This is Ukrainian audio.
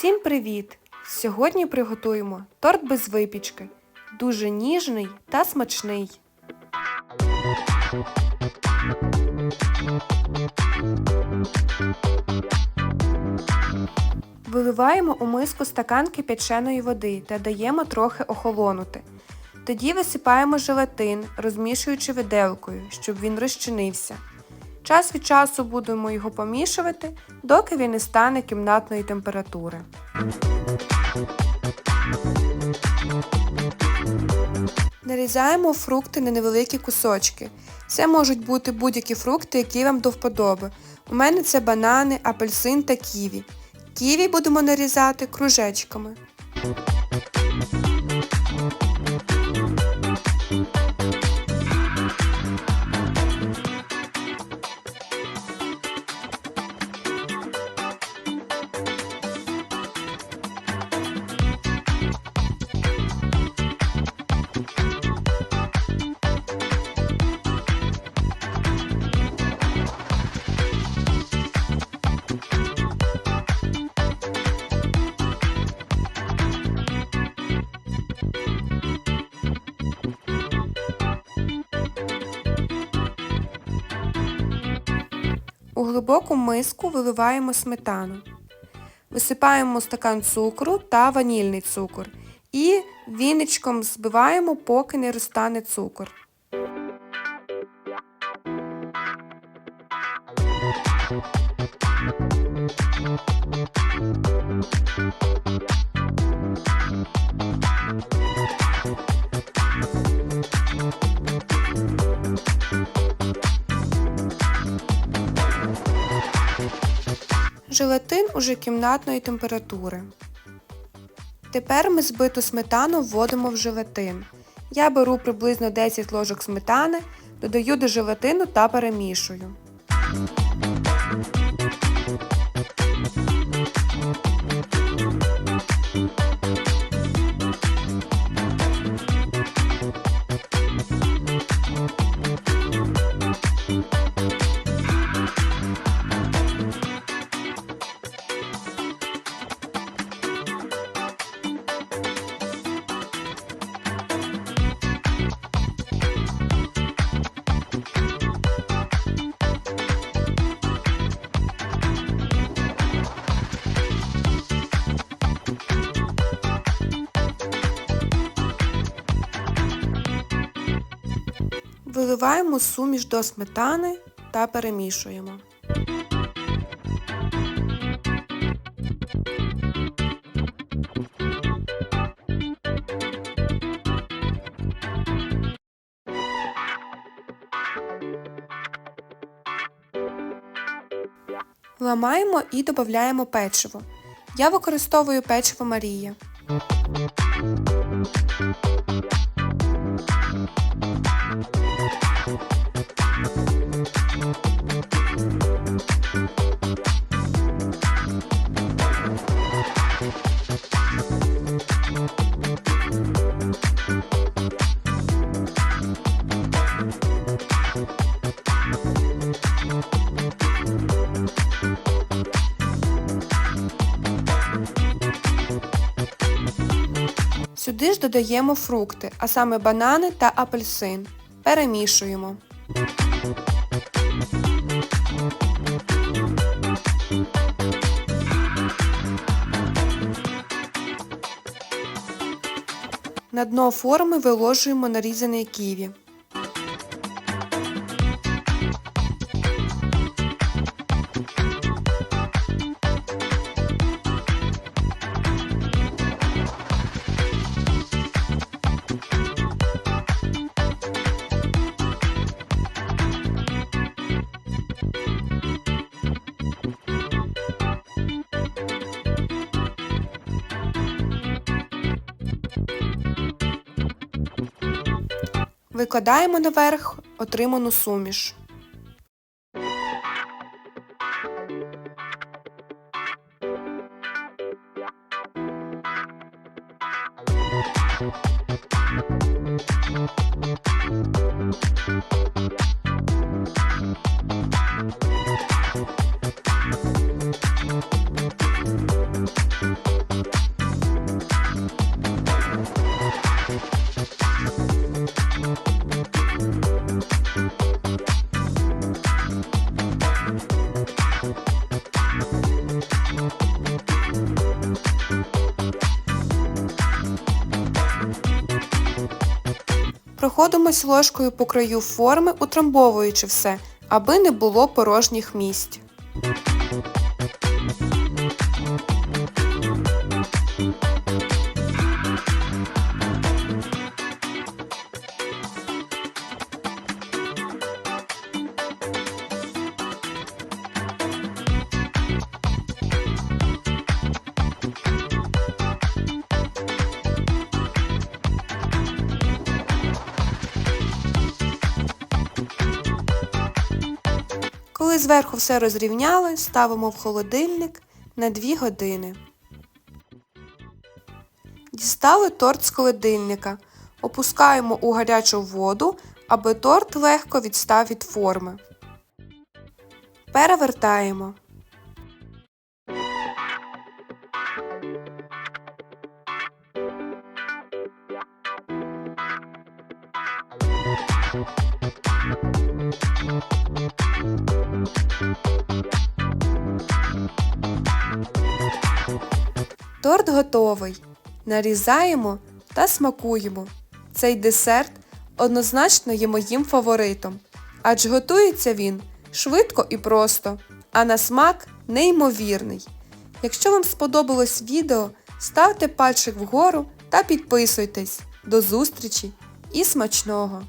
Всім привіт! Сьогодні приготуємо торт без випічки. Дуже ніжний та смачний. Виливаємо у миску стакан кипяченої води та даємо трохи охолонути. Тоді висипаємо желатин, розмішуючи виделкою, щоб він розчинився. Час від часу будемо його помішувати, доки він не стане кімнатної температури. Нарізаємо фрукти на невеликі кусочки. Це можуть бути будь-які фрукти, які вам до вподоби. У мене це банани, апельсин та ківі. Ківі будемо нарізати кружечками. Глибоку миску виливаємо сметану. Висипаємо стакан цукру та ванільний цукор. І віничком збиваємо, поки не розтане цукор. Желатин уже кімнатної температури. Тепер ми збиту сметану вводимо в желатин. Я беру приблизно 10 ложок сметани, додаю до желатину та перемішую. Виливаємо суміш до сметани та перемішуємо. Ламаємо і додаємо печиво. Я використовую печиво Марія. Сюди ж додаємо фрукти, а саме банани та апельсин. Перемішуємо. На дно форми виложуємо нарізаний ківі. Викладаємо наверх отриману суміш. Thank you. Проходимось ложкою по краю форми, утрамбовуючи все, аби не було порожніх місць. Коли зверху все розрівняли, ставимо в холодильник на 2 години. Дістали торт з холодильника. Опускаємо у гарячу воду, аби торт легко відстав від форми. Перевертаємо. Торт готовий. Нарізаємо та смакуємо. Цей десерт однозначно є моїм фаворитом, адже готується він швидко і просто, а на смак неймовірний. Якщо вам сподобалось відео, ставте пальчик вгору та підписуйтесь. До зустрічі і смачного!